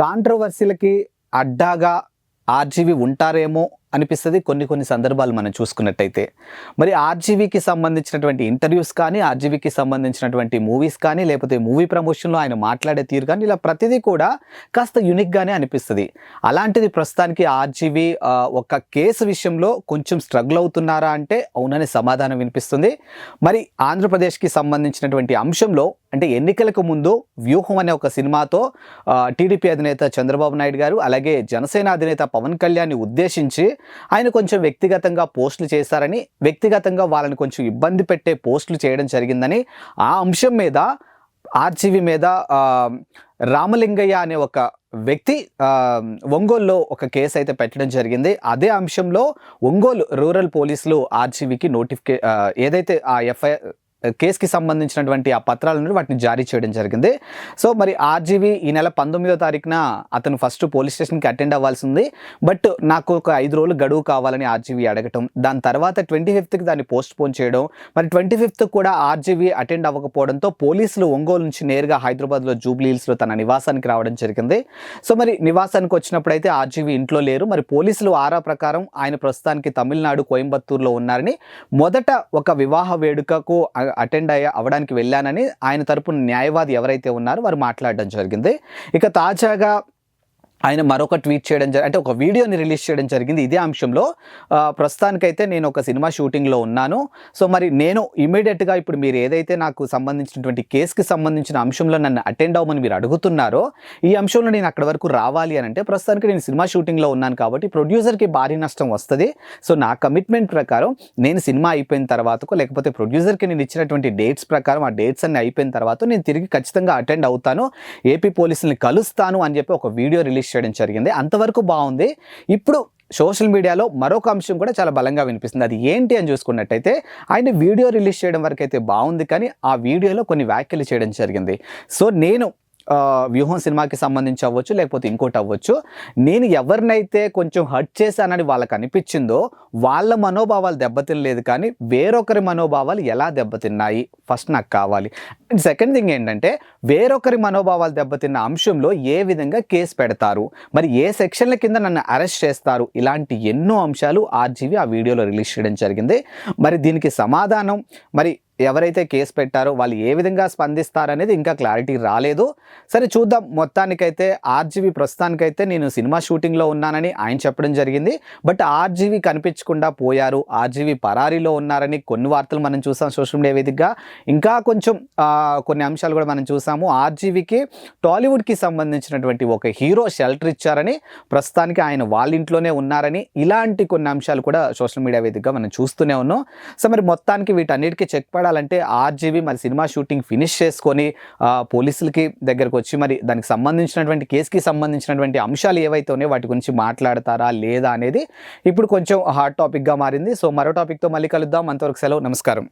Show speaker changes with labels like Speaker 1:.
Speaker 1: కాంట్రవర్సీలకి అడ్డాగా ఆర్జీవి ఉంటారేమో అనిపిస్తుంది కొన్ని కొన్ని సందర్భాలు మనం చూసుకున్నట్టయితే. మరి ఆర్జీవీకి సంబంధించినటువంటి ఇంటర్వ్యూస్ కానీ ఆర్జీవీకి సంబంధించినటువంటి మూవీస్ కానీ లేకపోతే మూవీ ప్రమోషన్లో ఆయన మాట్లాడే తీరు కానీ ఇలా ప్రతిదీ కూడా కాస్త యునిక్గానే అనిపిస్తుంది. అలాంటిది ప్రస్తుతానికి ఆర్జీవీ ఒక కేసు విషయంలో కొంచెం స్ట్రగుల్ అవుతున్నారా అంటే అవునని సమాధానం వినిపిస్తుంది. మరి ఆంధ్రప్రదేశ్కి సంబంధించినటువంటి అంశంలో అంటే ఎన్నికలకు ముందు వ్యూహం అనే ఒక సినిమాతో టీడీపీ అధినేత చంద్రబాబు నాయుడు గారు అలాగే జనసేన అధినేత పవన్ కళ్యాణ్ని ఉద్దేశించి ఆయన కొంచెం వ్యక్తిగతంగా పోస్టులు చేశారని వ్యక్తిగతంగా వాళ్ళని కొంచెం ఇబ్బంది పెట్టే పోస్టులు చేయడం జరిగిందని ఆ అంశం మీద ఆర్జీవి మీద రామలింగయ్య అనే ఒక వ్యక్తి ఒంగోలులో ఒక కేసు అయితే పెట్టడం జరిగింది. అదే అంశంలో ఒంగోలు రూరల్ పోలీసులు ఆర్జీవికి నోటిఫికే ఏదైతే ఆ ఎఫ్ఐఆర్ కేసుకి సంబంధించినటువంటి ఆ పత్రాలను వాటిని జారీ చేయడం జరిగింది. సో మరి ఆర్జీవి ఈ నెల పంతొమ్మిదో తారీఖున అతను ఫస్ట్ పోలీస్ స్టేషన్కి అటెండ్ అవ్వాల్సి ఉంది బట్ నాకు ఒక ఐదు రోజులు గడువు కావాలని ఆర్జీవి అడగటం దాని తర్వాత ట్వంటీ ఫిఫ్త్కి దాన్ని పోస్ట్ పోన్ చేయడం మరి ట్వంటీ ఫిఫ్త్ కూడా ఆర్జీవి అటెండ్ అవ్వకపోవడంతో పోలీసులు ఒంగోలు నుంచి నేరుగా హైదరాబాద్లో జూబ్లీహిల్స్లో తన నివాసానికి రావడం జరిగింది. సో మరి నివాసానికి వచ్చినప్పుడు అయితే ఆర్జీవి ఇంట్లో లేరు. మరి పోలీసులు ఆరా ప్రకారం ఆయన ప్రస్తుతానికి తమిళనాడు కోయంబత్తూరులో ఉన్నారని మొదట ఒక వివాహ వేడుకకు అటెండ్ అయ్యి అవ్వడానికి వెళ్ళానని ఆయన తరపున న్యాయవాది ఎవరైతే ఉన్నారో వారు మాట్లాడడం జరిగింది. ఇక తాజాగా ఆయన మరొక ట్వీట్ చేయడం జరిగింది అంటే ఒక వీడియోని రిలీజ్ చేయడం జరిగింది. ఇదే అంశంలో ప్రస్తుతానికైతే నేను ఒక సినిమా షూటింగ్లో ఉన్నాను. సో మరి నేను ఇమీడియట్గా ఇప్పుడు మీరు ఏదైతే నాకు సంబంధించినటువంటి కేసుకి సంబంధించిన అంశంలో నన్ను అటెండ్ అవ్వమని మీరు అడుగుతున్నారో ఈ అంశంలో నేను అక్కడ వరకు రావాలి అని అంటే ప్రస్తుతానికి నేను సినిమా షూటింగ్లో ఉన్నాను కాబట్టి ప్రొడ్యూసర్కి భారీ నష్టం వస్తుంది. సో నా కమిట్మెంట్ ప్రకారం నేను సినిమా అయిపోయిన తర్వాతకు లేకపోతే ప్రొడ్యూసర్కి నేను ఇచ్చినటువంటి డేట్స్ ప్రకారం ఆ డేట్స్ అన్ని అయిపోయిన తర్వాత నేను తిరిగి ఖచ్చితంగా అటెండ్ అవుతాను. ఏపీ పోలీసుల్ని కలుస్తాను అని చెప్పి ఒక వీడియో రిలీజ్ చేయడం జరిగింది. అంతవరకు బాగుంది. ఇప్పుడు సోషల్ మీడియాలో మరొక అంశం కూడా చాలా బలంగా వినిపిస్తుంది. అది ఏంటి అని చూసుకున్నట్టయితే ఆయన వీడియో రిలీజ్ చేయడం వరకు అయితే బాగుంది. కానీ ఆ వీడియోలో కొన్ని వ్యాఖ్యలు చేయడం జరిగింది. సో నేను వ్యూహం సినిమాకి సంబంధించి అవ్వచ్చు లేకపోతే ఇంకోటి అవ్వచ్చు. నేను ఎవరినైతే కొంచెం హర్ట్ చేశానని వాళ్ళకి అనిపించిందో వాళ్ళ మనోభావాలు దెబ్బతినలేదు కానీ వేరొకరి మనోభావాలు ఎలా దెబ్బతిన్నాయి? ఫస్ట్ నాకు కావాలి. అండ్ సెకండ్ థింగ్ ఏంటంటే వేరొకరి మనోభావాలు దెబ్బతిన్న అంశంలో ఏ విధంగా కేసు పెడతారు? మరి ఏ సెక్షన్ల కింద నన్ను అరెస్ట్ చేస్తారు? ఇలాంటి ఎన్నో అంశాలు ఆర్జీవి ఆ వీడియోలో రిలీజ్ చేయడం జరిగింది. మరి దీనికి సమాధానం మరి ఎవరైతే కేసు పెట్టారో వాళ్ళు ఏ విధంగా స్పందిస్తారనేది ఇంకా క్లారిటీ రాలేదు. సరే చూద్దాం. మొత్తానికైతే ఆర్జీవి ప్రస్తుతానికైతే నేను సినిమా షూటింగ్లో ఉన్నానని ఆయన చెప్పడం జరిగింది. బట్ ఆర్జీవి కనిపించకుండా పోయారు. ఆర్జీవి పరారీలో ఉన్నారని కొన్ని వార్తలు మనం చూసాం సోషల్ మీడియా వేదికగా. ఇంకా కొంచెం కొన్ని అంశాలు కూడా మనం చూసాము. ఆర్జీవికి టాలీవుడ్కి సంబంధించినటువంటి ఒక హీరో షెల్టర్ ఇచ్చారని ప్రస్తుతానికి ఆయన వాళ్ళ ఇంట్లోనే ఉన్నారని ఇలాంటి కొన్ని అంశాలు కూడా సోషల్ మీడియా వేదికగా మనం చూస్తూనే ఉన్నాం. సో మరి మొత్తానికి వీటన్నిటికీ చెక్ మాట్లాడాలంటే ఆర్జీవి మరి సినిమా షూటింగ్ ఫినిష్ చేసుకొని పోలీసులకి దగ్గరకు వచ్చి మరి దానికి సంబంధించినటువంటి కేసుకి సంబంధించినటువంటి అంశాలు ఏవైతే ఉన్నాయో వాటి గురించి మాట్లాడతారా లేదా అనేది ఇప్పుడు కొంచెం హాట్ టాపిక్గా మారింది. సో మరో టాపిక్తో మళ్ళీ కలుద్దాం. అంతవరకు సెలవు. నమస్కారం.